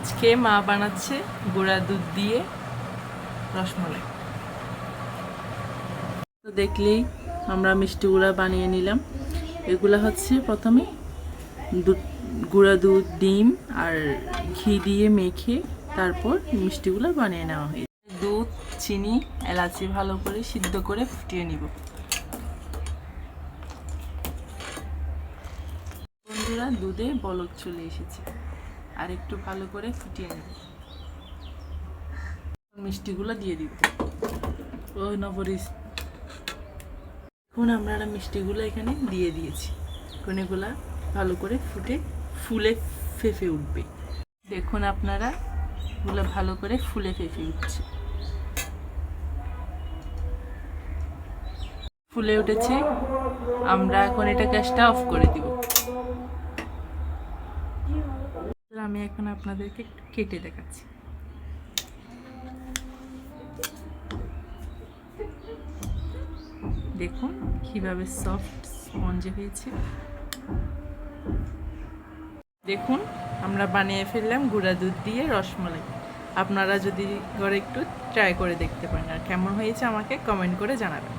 আজকে মা বানাচ্ছে গুঁড়া দুধ দিয়ে রসমালাই। তো দেখলেই আমরা মিষ্টি গুঁড়া বানিয়ে নিলাম। এগুলা হচ্ছে প্রথমে দুধ গুঁড়া দুধ, ডিম আর ঘি দিয়ে মেখে তারপর মিষ্টিগুলো বানিয়ে নেওয়া হয়। দুধ, চিনি, এলাচি ভালো করে সিদ্ধ করে ফুটিয়ে নিব। বন্ধুরা, দুধে বলক চলে এসেছে। আর একটু ভালো করে ফুটিয়ে নেব। মিষ্টিগুলো দিয়ে দিব। ও নবরিস এখন আমরা মিষ্টিগুলো এখানে দিয়ে দিয়েছি। এখন এগুলা ভালো করে ফুটে ফুলে ফেফে উঠবে। দেখুন আপনারা, এগুলো ভালো করে ফুলে ফেফে উঠছে। ফুলে উঠেছে। আমরা এখন এটা গ্যাসটা অফ করে দিব। আমি এখন আপনাদেরকে কেটে দেখাচ্ছি। দেখুন কীভাবে সফট স্পঞ্জে হয়েছে। দেখুন, আমরা বানিয়ে ফেললাম গুঁড়া দুধ দিয়ে রসমালাই। আপনারা যদি ঘরে একটু ট্রাই করে দেখতে পারেন, আর কেমন হয়েছে আমাকে কমেন্ট করে জানাবেন।